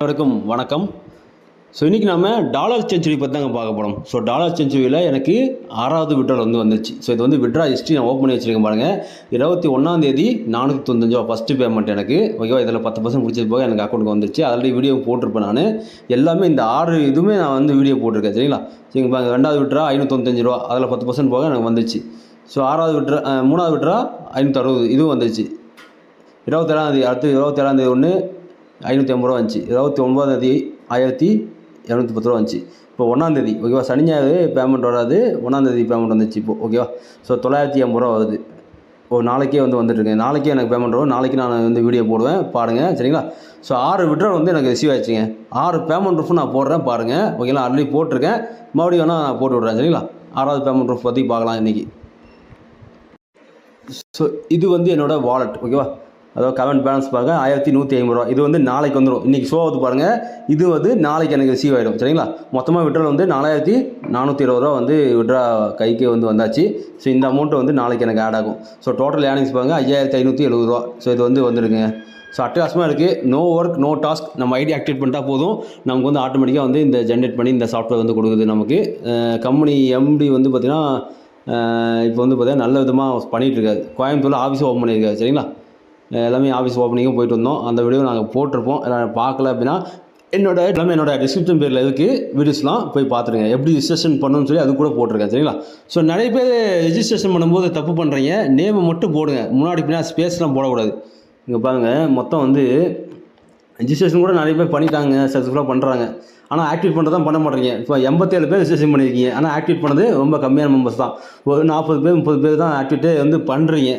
அனைவருக்கும் வணக்கம். ஸோ இன்றைக்கி நாம டாலர் செஞ்சுரி பற்றி தாங்க பார்க்க போகிறோம் ஸோ டாலர் செஞ்சுரியில் எனக்கு ஆறாவது விட்ரால் வந்து வந்துச்சு. ஸோ இது வந்து விட்ரா ஹிஸ்ட்ரி நான் ஓப்பன் பண்ணி வச்சிருக்கேன் பாருங்கள் இருபத்தி ஒன்றாந்தேதி நானூற்றி தொண்ணூத்தஞ்சு ரூபா ஃபஸ்ட்டு பேமெண்ட் எனக்கு. ஓகேவா இதில் பத்து பர்சன்ட் முடிச்சது போக எனக்கு அக்கௌண்ட்டுக்கு வந்துச்சு. ஆல்ரெடி வீடியோ போட்டிருப்பேன் நான். எல்லாமே இந்த ஆறு இதுவுமே நான் வந்து வீடியோ போட்டிருக்கேன். சரிங்களா? சரிங்க பாருங்கள் ரெண்டாவது விட்ரா ஐநூற்றொம்பத்தஞ்சு ரூபா அதில் பத்து பர்சன்ட் போக எனக்கு வந்துச்சு. ஸோ ஆறாவது விட்ரா மூணாவது விட்ரா ஐநூற்றறுபது இதுவும் வந்துச்சு. இருபத்தேழாந்தேதி அடுத்து இருபத்தேழாந்தேதி ஒன்று ஐநூற்றி ஐம்பது ரூபா வந்துச்சு. இருபத்தி ஒம்பதாந்தேதி ஆயிரத்தி இரநூத்தி பத்து ரூபா வந்துச்சு. இப்போ ஒன்றாந்தேதி ஓகேவா? சனி ஞாயிறு பேமெண்ட் வராது. ஒன்றாந்தேதி பேமெண்ட் வந்துச்சு இப்போது ஓகேவா? ஸோ தொள்ளாயிரத்தி ஐம்பது ரூபா வருது. ஓ நாளைக்கே வந்து வந்துட்டுருக்கேன் நாளைக்கே எனக்கு பேமெண்ட் வரும். நாளைக்கு நான் வந்து வீடியோ போடுவேன். பாருங்கள் சரிங்களா? ஸோ ஆறு விட்ரா வந்து எனக்கு ரிசீவ் ஆயிடுச்சுங்க. ஆறு பேமெண்ட் ப்ரூஃப் நான் போடுறேன் பாருங்கள் ஓகேங்களா? ஆல்ரெடி போட்டிருக்கேன். மறுபடியும் வேணால் நான் போட்டு விட்றேன் சரிங்களா? ஆறாவது பேமெண்ட் ப்ரூஃப் பற்றி பார்க்கலாம் இன்றைக்கி ஸோ இது வந்து என்னோட வாலெட் ஓகேவா? அதாவது கரண்ட் பேலன்ஸ் பாருங்கள் ஆயிரத்தி நூற்றி ஐம்பது ரூபா. இது வந்து நாளைக்கு வந்துடும் இன்றைக்கி ஷோ ஆகுது பாருங்கள் இது வந்து நாளைக்கு எனக்கு ரிசீவ் ஆகிடும் சரிங்களா? மொத்தமாக விட்ரல் வந்து நாலாயிரத்தி நானூற்றி இருபது ரூபா வந்து விட்ரா கைக்கு வந்து வந்தாச்சு. ஸோ இந்த அமௌண்ட்டு வந்து நாளைக்கு எனக்கு ஆட் ஆகும். ஸோ டோட்டல் ஏர்னிங்ஸ் பாருங்கள் ஐயாயிரத்தி ஐநூற்றி எழுபது ரூபா. ஸோ இது வந்து வந்துடுங்க ஸோ அட்டகாசமாக இருக்குது நோ ஒர்க் நோ டாஸ்க் நம்ம ஐடி ஆக்டிவேட் பண்ணிட்டா போதும். நமக்கு வந்து ஆட்டோமேட்டிக்காக வந்து இந்த ஜென்ரேட் பண்ணி இந்த சாஃப்ட்வேர் வந்து கொடுக்குது நமக்கு. கம்பெனி எம்டி வந்து பார்த்திங்கன்னா இப்போ வந்து பார்த்தீங்கன்னா நல்ல விதமாக பண்ணிகிட்டு இருக்காரு. கோயம்புத்தூரில் ஆஃபீஸ் ஓப்பன் பண்ணியிருக்காரு சரிங்களா? எல்லாமே ஆஃபீஸ் ஓப்பனிங்கும் போயிட்டு வந்தோம். அந்த வீடியோ நாங்கள் போட்டிருப்போம். எல்லாம் பார்க்கல அப்படின்னா என்னோட எல்லாமே என்னோட டிஸ்கிரிப்ஷன் பேரில் இருக்குது வீடியோஸ்லாம் போய் பார்த்துருங்க எப்படி ரிஜிஸ்ட்ரேஷன் பண்ணணும்னு சொல்லி அது கூட போட்டிருக்கேன். சரிங்களா? ஸோ நிறைய பேர் ரிஜிஸ்ட்ரேஷன் பண்ணும்போது தப்பு பண்ணுறீங்க நேமை மட்டும் போடுங்க. முன்னாடி பின்னாடி ஸ்பேஸ்லாம் போடக்கூடாது. இங்கே பாருங்கள் மொத்தம் வந்து ரிஜிஸ்ட்ரேஷன் கூட நிறைய பேர் பண்ணிட்டாங்க. சக்ஸஸ்ஃபுல்லாக பண்ணுறாங்க ஆனால் ஆக்டிவேட் பண்ணுறது தான் பண்ண மாட்டேங்க. இப்போ எண்பத்தேழு பேர் ரிஜிஸ்ட்ரேஷன் பண்ணியிருக்கீங்க. ஆனால் ஆக்டிவேட் பண்ணது ரொம்ப கம்மியான மெம்பர்ஸ் தான். ஒரு நாற்பது பேர் முப்பது பேர் தான் ஆக்டிவேட்டே வந்து பண்ணுறீங்க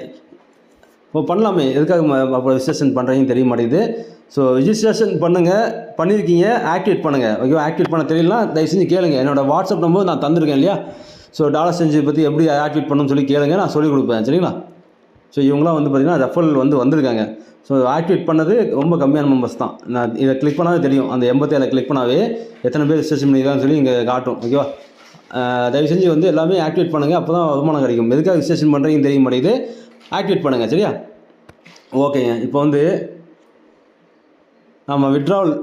இப்போ பண்ணலாமே. எதுக்காக அப்போ ரிஜிஸ்ட்ரேஷன் பண்ணுறீங்கன்னு தெரிய மாட்டேங்குது. ஸோ ரிஜிஸ்ட்ரேஷன் பண்ணுங்கள் பண்ணியிருக்கீங்க ஆக்டிவேட் பண்ணுங்கள் ஓகேவா ஆக்டிவேட் பண்ண தெரியலனா தயவு செஞ்சு கேளுங்க. என்னோட வாட்ஸ்அப் நம்பர் நான் தந்திருக்கேன் இல்லையா? ஸோ டாலர் செஞ்சு பற்றி எப்படி ஆக்டிவேட் பண்ணணும்னு சொல்லி கேளுங்க. நான் சொல்லிக் கொடுப்பேன் சரிங்களா? ஸோ இவங்களாம் வந்து பார்த்திங்கன்னா ரெஃபரல் வந்து வந்திருக்காங்க. ஸோ ஆக்டிவேட் பண்ணது ரொம்ப கம்மியான மெம்பர்ஸ் தான். நான் இதை கிளிக் பண்ணாவே தெரியும். அந்த எண்பத்தேழு கிளிக் பண்ணாவே எத்தனை பேர் ரிஜிஸ்ட்ரேஷன் பண்ணியிருக்காங்கன்னு சொல்லி இங்கே காட்டும். ஓகேவா தயவு செஞ்சு வந்து எல்லாமே ஆக்டிவேட் பண்ணுங்கள் அப்போ தான் வருமானம் கிடைக்கும். எதுக்காக ரிஜிஸ்ட்ரேஷன் பண்ணுறீங்கன்னு தெரிய மாட்டேங்குது. ஆக்டிவேட் பண்ணுங்கள் சரியா? ஓகேங்க இப்போ வந்து நம்ம விட்ராவல்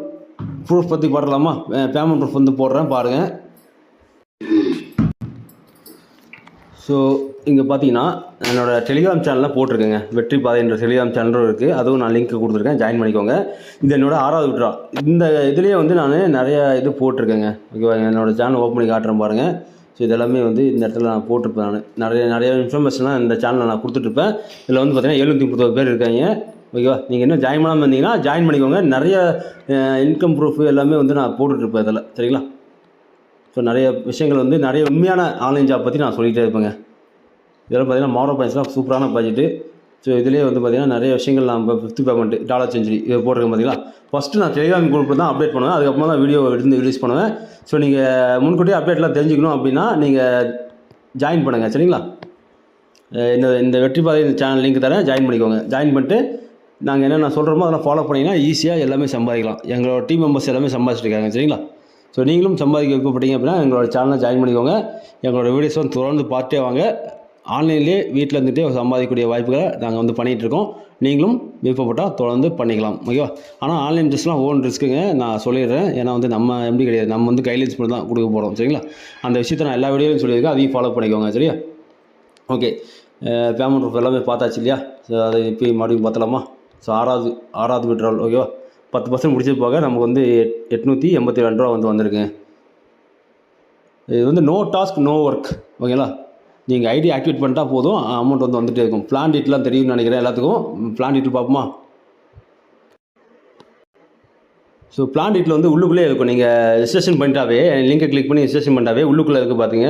ப்ரூஃப் பற்றி போடலாமா பேமெண்ட் ப்ரூஃப் வந்து போடுறேன் பாருங்கள் ஸோ இங்கே பார்த்தீங்கன்னா என்னோடய டெலிகிராம் சேனலில் போட்டிருக்கேங்க. வெற்றி பாதை என்ற டெலிகிராம் சேனலும் இருக்குது அதுவும் நான் லிங்க் கொடுத்துருக்கேன். ஜாயின் பண்ணிக்கோங்க. இது என்னோடய ஆறாவது விட்ரா இந்த இதுலேயே வந்து நான் நிறைய இது போட்டிருக்கேங்க. ஓகேவா என்னோடய சேனல் ஓப்பன் பண்ணி காட்டுறேன் பாருங்கள் ஸோ இதெல்லாமே வந்து இந்த இடத்துல நான் போட்டிருப்பேன் நான். நிறைய நிறைய இன்ஃபர்மேஷன்லாம் இந்த சேனலில் நான் கொடுத்துட்ருப்பேன் இதில் வந்து பார்த்தீங்கன்னா எழுநூற்றி முப்பது பேர் இருக்காங்க. ஓகேவா? நீங்கள் இன்னும் ஜாயின் பண்ணாமல் இருந்தீங்கன்னா ஜாயின் பண்ணிக்கோங்க. நிறைய இன்கம் ப்ரூஃப் எல்லாமே வந்து நான் போட்டுட்ருப்பேன் இதில். சரிங்களா? ஸோ நிறைய விஷயங்கள் வந்து நிறைய உண்மையான ஆன்லைன் ஜாப் பற்றி நான் சொல்லிகிட்டே இருப்பேங்க. இதெல்லாம் பார்த்தீங்கன்னா மாரோ பாயிண்ட்ஸ்லாம் சூப்பரான பட்ஜெட்டு ஸோ இதுலேயே வந்து பார்த்திங்கன்னா நிறைய விஷயங்கள் நான் இப்போ ஃபிஃப்த் பேமெண்ட் டாலர் செஞ்சுரி இதை போட்டிருக்கேன் பார்த்தீங்களா ஃபஸ்ட்டு நான் டெலிகிராம் குரூப்பில் தான் அப்டேட் பண்ணுவேன். அதுக்கப்புறம் தான் வீடியோ எடுத்து ரிலீஸ் பண்ணுவேன். ஸோ நீங்கள் முன்கூட்டியே அப்டேட்லாம் தெரிஞ்சுக்கணும் அப்படின்னா நீங்கள் ஜாயின் பண்ணுங்கள் சரிங்களா? இந்த இந்த வெற்றி பாதை இந்த சேனல் லிங்க் தரேன். ஜாயின் பண்ணிக்கோங்க. ஜாயின் பண்ணிட்டு நாங்கள் என்னென்ன சொல்கிறோமோ அதெல்லாம் ஃபாலோ பண்ணிங்கன்னா ஈஸியாக எல்லாமே சம்பாதிக்கலாம். எங்களோட டீம் மெம்பர்ஸ் எல்லாமே சம்பாதிச்சிருக்காங்க சரிங்களா? ஸோ நீங்களும் சம்பாதிக்க விருப்பப்பட்டீங்க அப்படின்னா எங்களோட சேனலை ஜாயின் பண்ணிக்கோங்க. எங்களோட வீடியோஸ் வந்து தொடர்ந்து பார்த்தே வாங்க. ஆன்லைன்லேயே வீட்டில் இருந்துகிட்டே சம்பாதிக்கக்கூடிய வாய்ப்புகளை நாங்கள் வந்து பண்ணிகிட்டு இருக்கோம் நீங்களும் விருப்பப்பட்டால் தொடர்ந்து பண்ணிக்கலாம். ஓகேவா ஆனால் ஆன்லைன் ட்ரெஸ்லாம் ஓன் ரிஸ்க்குங்க நான் சொல்லிடுறேன். ஏன்னா வந்து நம்ம எப்படி கிடையாது. நம்ம வந்து கைட்லைன்ஸ் மட்டும் தான் கொடுக்க போகிறோம் சரிங்களா? அந்த விஷயத்தை நான் எல்லா வீடியோலையும் சொல்லியிருக்கேன். அதையும் ஃபாலோ பண்ணிக்கோங்க. சரியா? ஓகே பேமெண்ட் ப்ரூஃப் எல்லாமே பார்த்தாச்சு இல்லையா? ஸோ அதை இப்போ மறுபடியும் பார்த்தலாமா ஸோ ஆறாவது ஆறாவது விட்ரால் ஓகேவா பத்து பர்சன்ட் முடிச்சது போக நமக்கு வந்து எட் எட்நூற்றி எண்பத்தி ரெண்டு ரூபா வந்து வந்திருக்கு. இது வந்து நோ டாஸ்க் நோ ஒர்க் ஓகேங்களா நீங்கள் ஐடி ஆக்டிவேட் பண்ணிட்டா போதும் அமௌண்ட் வந்து வந்துட்டே இருக்கும். பிளான் டீட்லாம் தெரியும்னு நினைக்கிறேன் எல்லாத்துக்கும். பிளான் டீட்டில் பார்ப்போமா? ஸோ பிளான் டீட்டில் வந்து உள்ளுக்குள்ளே இருக்கும். நீங்கள் ரிஜிஸ்ட்ரேஷன் பண்ணிட்டாவே லிங்கை கிளிக் பண்ணி ரிஜிஸ்ட்ரேஷன் பண்ணிட்டாவே உள்ளுக்குள்ளே இருக்குது பார்த்தீங்க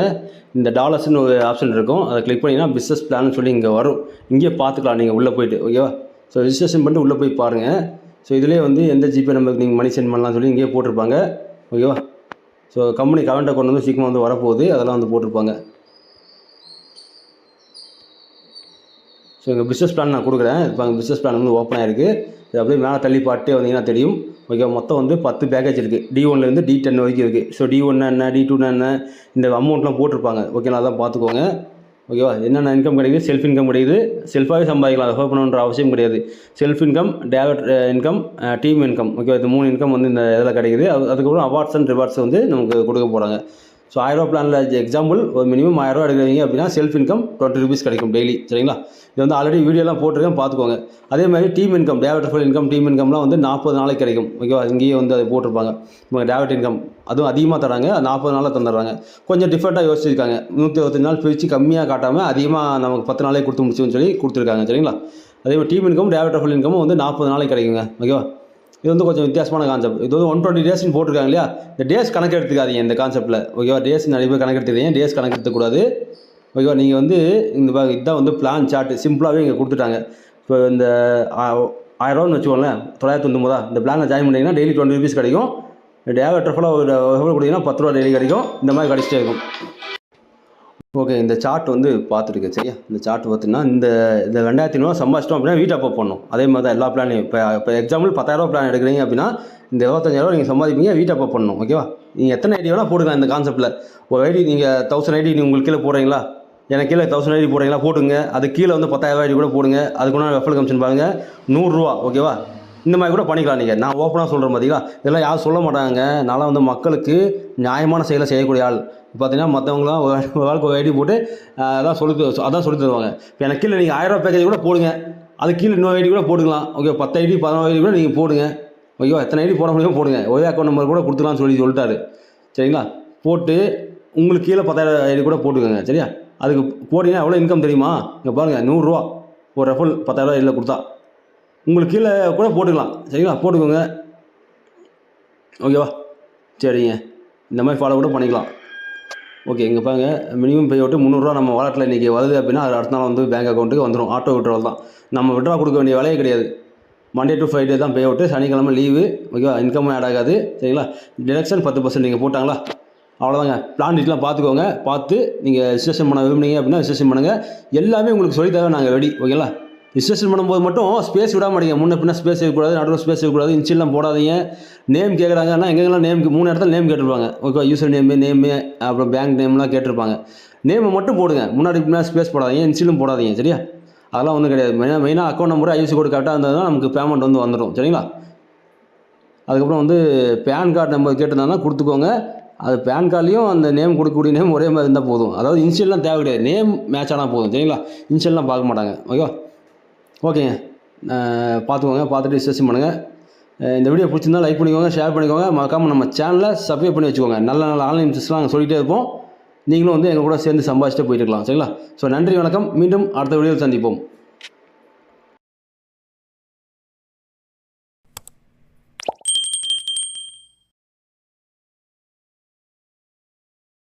இந்த டாலர்ஸ்னு ஒரு ஆப்ஷன் இருக்கும். அதை கிளிக் பண்ணிங்கன்னா பிஸ்னஸ் பிளான் சொல்லி இங்கே வரும். இங்கேயே பார்த்துக்கலாம் நீங்கள் உள்ளே போயிட்டு ஓகேவா ஸோ ரிஜிஸ்ட்ரேஷன் பண்ணிட்டு உள்ளே போய் பாருங்கள் ஸோ இதிலே வந்து எந்த ஜிபே நம்பருக்கு நீங்கள் மணி சென்ட் பண்ணலாம் சொல்லி இங்கேயே போட்டிருப்பாங்க. ஓகேவா ஸோ கம்பெனி கரண்ட் அக்கௌண்ட் வந்து சீக்கிரமாக வந்து வரப்போகுது. அதெல்லாம் வந்து போட்டிருப்பாங்க. ஸோ எங்கள் பிஸ்னஸ் பிளான் நான் கொடுக்குறேன். இப்போ எங்கள் பிஸ்னஸ் பிளான் வந்து ஓப்பன் ஆயிருக்கு. இது அப்படியே மேலே தள்ளி பாட்டே வந்தீங்கன்னா தெரியும். ஓகே மொத்தம் வந்து பத்து பேக்கேஜ் இருக்குது டி ஒன்லேருந்து டி டென் வரைக்கும் இருக்குது ஸோ டி ஒன்னா என்ன? டி டூனா என்ன? இந்த அமௌண்ட்லாம் போட்டிருப்பாங்க. ஓகேங்களா அதான் பார்த்துக்கோங்க. ஓகேவா என்னென்ன இன்கம் கிடைக்குது? செல்ஃப் இன்கம் கிடைக்குது. செல்ஃபாகவே சம்பாதிக்கலாம். ரெஃபர் பண்ணணுன்ற அவசியம் கிடையாது. செல்ஃப் இன்கம் டேவட் இன்கம் டீம் இன்கம் ஓகேவா இது மூணு இன்கம் வந்து இந்த இதில் கிடைக்குது. அது அதுக்கப்புறம் அவார்ட்ஸ் அண்ட் ரிவார்ட்ஸ் வந்து நமக்கு கொடுக்க போகிறாங்க ஸோ ஆயிரரூவா பிளானில் எக்ஸாம்பிள் ஒரு மினிமம் ஆயிரரூவா எடுக்கிறீங்க அப்படின்னா செல்ஃப் இன்கம் டுவெண்ட்டி ருபீஸ் கிடைக்கும் டெய்லி சரிங்களா? இது வந்து ஆல்ரெடி வீடியோலாம் போட்டிருக்கேன் பார்த்துக்கோங்க. அதே மாதிரி டீம் இன்கம் டேவட் ஃபுல் இன்கம் டீம் இன்கம்லாம் வந்து நாற்பது நாளைக்கு கிடைக்கும். ஓகேவா இங்கேயே வந்து அது போட்டிருப்பாங்க. இவங்க டேவட் இன்கம் அதுவும் அதிகமாக தராங்க அது நாற்பது நாளில் தந்துடுறாங்க. கொஞ்சம் டிஃப்ரெண்ட்டாக யோசிச்சிருக்காங்க. நூற்றி இருபத்தஞ்சு நாள் பிரித்து கம்மியாக காட்டாமல் அதிகமாக நமக்கு பத்து நாளே கொடுத்து முடிச்சுன்னு சொல்லி கொடுத்துருக்காங்க சரிங்களா? அதே மாதிரி டீம் இன்கம் டேவட் ஃபுல் இன்கமும் வந்து நாற்பது நாளைக்கு கிடைக்குங்க. ஓகேவா இது வந்து கொஞ்சம் வித்தியாசமான கான்செப்ட் இது வந்து ஒன் டுவெண்ட்டி டேஸ்னு போட்டிருக்காங்க இல்லையா? இந்த டேஸ் கணக்கு எடுத்துக்காதீங்க இந்த கான்செப்ட்டில் ஓகேவா டேஸ் நிறைய பேர் கணக்கு எடுத்துக்கிறீங்க டேஸ் கணக்கு எடுத்துக்கூடாது ஓகேவா நீங்கள் வந்து இந்த இதுதான் வந்து பிளான் சார்ட்டு சிம்பிளாகவே இங்கே கொடுத்துட்டாங்க. இப்போ இந்த ஆ- ஆயிரரூவான்னு வச்சுக்கோங்களேன். தொள்ளாயிரத்தி தொண்ணூறுதா இந்த பிளானில் ஜாயின் பண்ணிங்கன்னா டெய்லி டுவெண்ட்டி ருபீஸ் கிடைக்கும். டேவ் ட்ரஃபலாக ஒரு கொடுத்தீங்கன்னா பத்து ரூபா டெய்லி கிடைக்கும். இந்த மாதிரி கிடச்சிட்டே இருக்கும். ஓகே இந்த சார்ட் வந்து பார்த்துருக்கு சரியா? இந்த சார்ட் பார்த்தீங்கன்னா இந்த இந்த ரெண்டாயிரத்தி ஐநூறுவா சம்பாதிச்சிட்டோம் அப்படின்னா வீட்டை அப்போ பண்ணணும் அதே மாதிரி தான் எல்லா பிளானையும் இப்போ இப்போ எக்ஸாம்பிள் பத்தாயிரரூவா பிளான் எடுக்கிறீங்க அப்படின்னா இந்த இருபத்தஞ்சாயிரரூவா நீங்கள் சம்பாதிப்பீங்க வீட்டை அப்போ பண்ணணும் ஓகேவா நீங்கள் எத்தனை ஐடி வேணால் போடுங்க இந்த கான்செப்ட்டில் ஒரு ஐடி நீங்கள் தௌசண்ட் ஐடி நீங்கள் உங்களுக்கு கீழே போடுறீங்களா? எனக்கு கீழே தௌசண்ட் ஐடி போடுறீங்களா? போட்டுங்க. அது கீழே வந்து பத்தாயிரம் ஐடி கூட போடுங்க. அதுக்குன்னா ரெஃபல் கமிஷன் பாருங்கள் நூறுரூவா ஓகேவா இந்த மாதிரி கூட பண்ணிக்கலாம் நீங்கள் நான் ஓப்பனாக சொல்கிறேன் பார்த்தீங்களா இதெல்லாம் யாரும் சொல்ல மாட்டாங்க. நான்லாம் வந்து மக்களுக்கு நியாயமான செயலை செய்யக்கூடிய ஆள். பார்த்தீங்கன்னா மற்றவங்களாம் ஒரு வாழ்க்கை ஒரு ஐடி போட்டு அதான் சொல்லி அதான் சொல்லி தருவாங்க. இப்போ எனக்கு கீழே நீங்கள் ஆயிரம் பேக்கேஜ் கூட போடுங்க. அது கீழே இன்னொரு ஐடி கூட போட்டுக்கலாம். ஓகே பத்து ஐடி பதினோரு ஐடி கூட நீங்கள் போடுங்க. ஓகேவா எத்தனை ஐடி போட முடியுமோ போடுங்க. ஒரே அக்கௌண்ட் நம்பர் கூட கொடுத்துக்கலாம்னு சொல்லி சொல்லிட்டாரு. சரிங்களா? போட்டு உங்களுக்கு கீழே பத்தாயிரம் ஐடி கூட போட்டுக்கோங்க. சரியா? அதுக்கு போட்டிங்கன்னா எவ்வளோ இன்கம் தெரியுமா? இங்கே பாருங்கள் நூறுரூவா ஒரு ரெஃபல் பத்தாயிரரூவா இல்லை கொடுத்தா. உங்களுக்கு கீழே கூட போட்டுக்கலாம். சரிங்களா? போட்டுக்கோங்க. ஓகேவா? சரிங்க. இந்த மாதிரி ஃபாலோ கூட பண்ணிக்கலாம். ஓகே இங்கே பாருங்க. மினிமம் பே விட்டு முந்நூறுரூவா நம்ம வாலெட்டில் இன்றைக்கி வருது அப்படின்னா அது அடுத்த நாள் வந்து பேங்க் அக்கௌண்ட்டுக்கு வந்துடும் ஆட்டோ விட்ரோல் தான். நம்ம விட்ரா கொடுக்க வேண்டிய வேலையே கிடையாது. மண்டே டு ஃப்ரைடே தான் பே அவுட்டு சனிக்கிழமை லீவு ஓகேவா இன்கமும் ஆட் ஆகாது. சரிங்களா? டிடக்ஷன் பத்து பர்சன்ட் நீங்கள் போட்டாங்களா? அவ்வளோதாங்க பிளான் டீட்டெயிலாம் பார்த்துக்கோங்க. பார்த்து நீங்கள் ரிஜிஸ்ட்ரேஷன் பண்ண விரும்புனீங்க அப்படின்னா ரிஜிஸ்ட்ரேஷன் பண்ணுங்கள் எல்லாமே உங்களுக்கு சொல்லி நாங்கள் ரெடி ஓகேங்களா ரிஜிஸ்ட்ரேஷன் பண்ணும்போது மட்டும் ஸ்பேஸ் விட மாட்டீங்க முன்ன பின்ன ஸ்பேஸ் வைக்கக்கூடாது நடுவில் ஸ்பேஸ் வைக்கக்கூடாது இன்ச்சிலாம் போடாதீங்க. நேம் கேட்குறாங்கன்னா எங்கெங்கெல்லாம் நேம் மூணு இடத்துல நேம் கேட்டிருப்பாங்க. ஓகே யூசர் நேமு நேமு அப்புறம் பேங்க் நேம்லாம் கேட்டிருப்பாங்க. நேமை மட்டும் போடுங்க. முன்னாடி பின்னாடி ஸ்பேஸ் போடாதீங்க. இன்சிலும் போடாதீங்க சரியா? அதெல்லாம் ஒன்றும் கிடையாது. மெயினாக மெயினாக அக்கௌண்ட் நம்பர் ஐஎஸ்சி கோடு கரெக்டாக இருந்ததுன்னா நமக்கு பேமெண்ட் வந்து வந்துடும் சரிங்களா? அதுக்கப்புறம் வந்து பேன் கார்டு நம்பர் கேட்டிருந்தாங்கன்னா கொடுத்துக்கோங்க. அது பேன் கார்ட்லேயும் அந்த நேம் கொடுக்கக்கூடிய நேம் ஒரே மாதிரி இருந்தால் போதும். அதாவது இன்ஷியல்லாம் தேவை கிடையாது. நேம் மேட்ச் ஆனால் போதும். சரிங்களா? இன்ஷியல்லாம் பார்க்க மாட்டாங்க. ஓகேவா ஓகேங்க. பார்த்துக்கோங்க பார்த்துட்டு டிஸ்கஷன் பண்ணுங்கள் இந்த வீடியோ பிடிச்சிருந்தா லைக் பண்ணிக்கோங்க ஷேர் பண்ணிக்கோங்க. மறக்காமல் நம்ம சேனலை சப்ஸ்கிரைப் பண்ணி வச்சுக்கோங்க. நல்ல நல்ல ஆன்லைன் பிஸ்னஸ்லாம் நாங்கள் சொல்லிகிட்டே இருப்போம். நீங்களும் வந்து எங்கள் கூட சேர்ந்து சம்பாதிச்சுட்டு போயிட்டு இருக்கலாம். சரிங்களா? ஸோ நன்றி வணக்கம். மீண்டும் அடுத்த வீடியோவில் சந்திப்போம்.